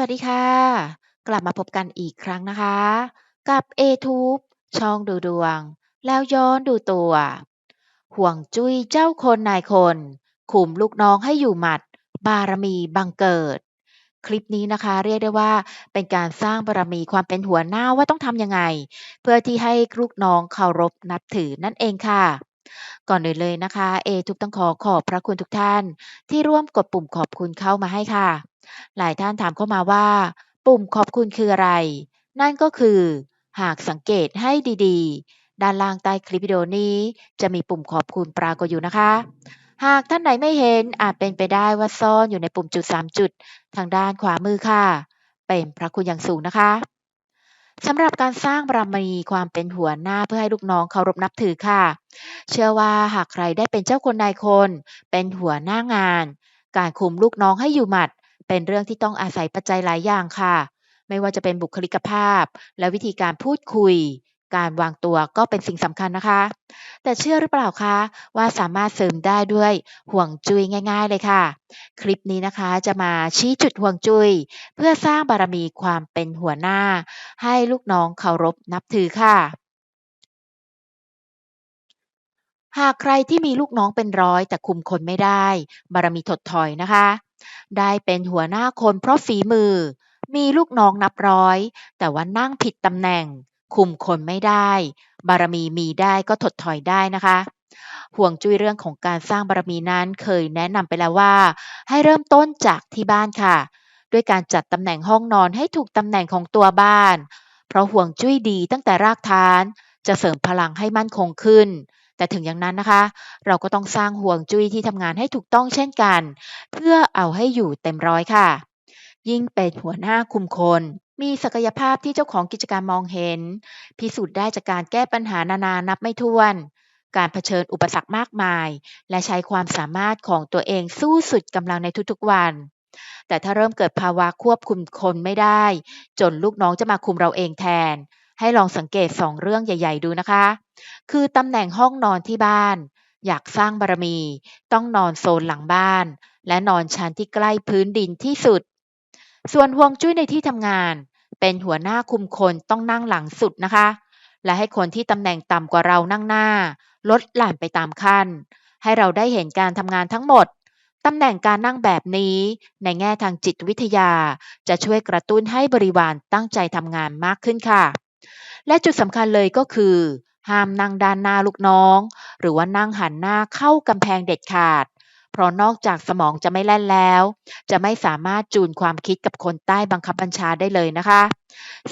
สวัสดีค่ะ กลับมาพบกันอีกครั้งนะคะ กับ A-Tube ช่องดูดวง แล้วย้อนดูตัว ห่วงจุ้ยเจ้าคนนายคนคุมลูกน้องให้อยู่หมัด บารมีบังเกิด คลิปนี้นะคะ เรียกได้ว่าเป็นการสร้างบารมีความเป็นหัวหน้าว่าต้องทำยังไง เพื่อที่ให้ลูกน้องเคารพนับถือนั่นเองค่ะก่อนอื่นเลยนะคะ A-Tube ต้องขอขอบพระคุณทุกท่าน ที่ร่วมกดปุ่มขอบคุณเข้ามาให้ค่ะ หลายท่านถามเข้ามาว่า ปุ่มขอบคุณคืออะไร นั่นก็คือ หากสังเกตให้ดีๆ ด้านล่างใต้คลิปวิดีโอนี้ จะมีปุ่มขอบคุณปรากฏอยู่นะคะ หากท่านไหนไม่เห็นอาจเป็นไปได้ว่าซ่อนอยู่ในปุ่มจุด 3 จุด ทางด้านขวามือค่ะ เป็นพระคุณอย่างสูงนะคะสำหรับการสร้างบารมีความเป็นหัวหน้าเพื่อให้ลูกน้องเคารพนับถือค่ะ เชื่อว่าหากใครได้เป็นเจ้าคนนายคน เป็นหัวหน้างาน การคุมลูกน้องให้อยู่หมัด เป็นเรื่องที่ต้องอาศัยปัจจัยหลายอย่างค่ะ ไม่ว่าจะเป็นบุคลิกภาพ และวิธีการพูดคุย การวางตัวก็เป็นสิ่งสำคัญนะคะ แต่เชื่อหรือเปล่าคะว่าสามารถเสริมได้ด้วยห่วงจุ้ยง่าย ๆ เลยค่ะ คลิปนี้นะคะจะมาชี้จุดห่วงจุ้ยเพื่อสร้างบารมีความเป็นหัวหน้า ให้ลูกน้องเคารพนับถือค่ะหากใครที่มีลูกน้องเป็นร้อยแต่คุมคนไม่ได้ บารมีถดถอยนะคะ ได้เป็นหัวหน้าคนเพราะฝีมือ มีลูกน้องนับร้อย แต่ว่านั่งผิดตำแหน่ง คุมคนไม่ได้ บารมีมีได้ก็ถดถอยได้นะคะห่วงจุ้ยเรื่องของการสร้างบารมีนั้นเคยแนะนำไปแล้วว่า ให้เริ่มต้นจากที่บ้านค่ะ ด้วยการจัดตำแหน่งห้องนอนให้ถูกตำแหน่งของตัวบ้าน เพราะห่วงจุ้ยดีตั้งแต่รากฐาน จะเสริมพลังให้มั่นคงขึ้น แต่ถึงอย่างนั้นนะคะ เราก็ต้องสร้างห่วงจุ้ยที่ทำงานให้ถูกต้องเช่นกัน เพื่อเอาให้อยู่เต็มร้อยค่ะ ยิ่งเป็นหัวหน้าคุมคน มีศักยภาพที่เจ้าของกิจการมองเห็น พิสูจน์ได้จากการแก้ปัญหานานานับไม่ถ้วน การเผชิญอุปสรรคมากมาย และใช้ความสามารถของตัวเองสู้สุดกำลังในทุกๆวันแต่ถ้าเริ่มเกิดภาวะควบคุมคนไม่ได้ จนลูกน้องจะมาคุมเราเองแทน ให้ลองสังเกต2เรื่องใหญ่ ๆ ดูนะคะ คือตำแหน่งห้องนอนที่บ้าน อยากสร้างบารมี ต้องนอนโซนหลังบ้าน และนอนชั้นที่ใกล้พื้นดินที่สุด ส่วนห่วงจุ้ยในที่ทำงาน เป็นหัวหน้าคุมคนต้องนั่งหลังสุดนะคะ และให้คนที่ตำแหน่งต่ำกว่าเรานั่งหน้า ลดหลั่นไปตามขั้น ให้เราได้เห็นการทำงานทั้งหมดตำแหน่งการนั่งแบบนี้ในแง่ทางจิตวิทยา จะช่วยกระตุ้นให้บริวารตั้งใจทำงานมากขึ้นค่ะ และจุดสำคัญเลยก็คือ ห้ามนั่งด้านหน้าลูกน้อง หรือว่านั่งหันหน้าเข้ากำแพงเด็ดขาด เพราะนอกจากสมองจะไม่แล่นแล้ว จะไม่สามารถจูนความคิดกับคนใต้บังคับบัญชาได้เลยนะคะ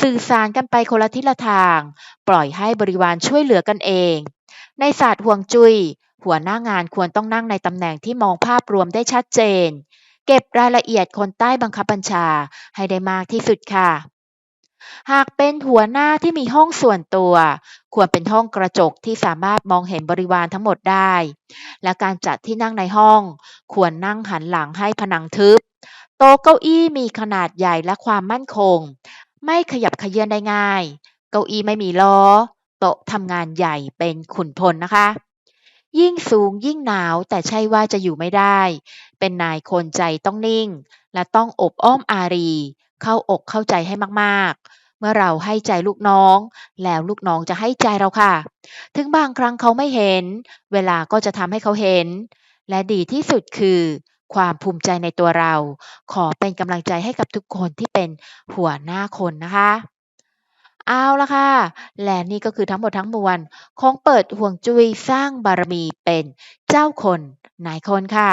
สื่อสารกันไปคนละทิศละทาง ปล่อยให้บริวารช่วยเหลือกันเอง ในศาสตร์ห่วงจุย้ยหัวหน้างานควรต้องนั่งในตำแหน่งที่มองภาพรวมได้ชัดเจน เก็บรายละเอียดคนใต้บังคับบัญชาให้ได้มากที่สุดค่ะ หากเป็นหัวหน้าที่มีห้องส่วนตัว ควรเป็นห้องกระจกที่สามารถมองเห็นบริวารทั้งหมดได้ และการจัดที่นั่งในห้อง ควรนั่งหันหลังให้ผนังทึบ โต๊ะเก้าอี้มีขนาดใหญ่และความมั่นคง ไม่ขยับเขยื้อนได้ง่าย เก้าอี้ไม่มีล้อ โต๊ะทำงานใหญ่เป็นขุนพลนะคะ ยิ่งสูงยิ่งหนาวแต่ใช่ว่าจะอยู่ไม่ได้ เป็นนายคนใจต้องนิ่ง และต้องอบอ้อมอารี เข้าอกเข้าใจให้มากๆ เมื่อเราให้ใจลูกน้อง แล้วลูกน้องจะให้ใจเราค่ะ ถึงบางครั้งเขาไม่เห็น เวลาก็จะทำให้เขาเห็น และดีที่สุดคือความภูมิใจในตัวเรา ขอเป็นกำลังใจให้กับทุกคนที่เป็นหัวหน้าคนนะคะ เอาละค่ะ และนี่ก็คือทั้งหมดทั้งมวลของเปิดห่วงจุ้ยสร้างบารมีเป็นเจ้าคนนายคนค่ะ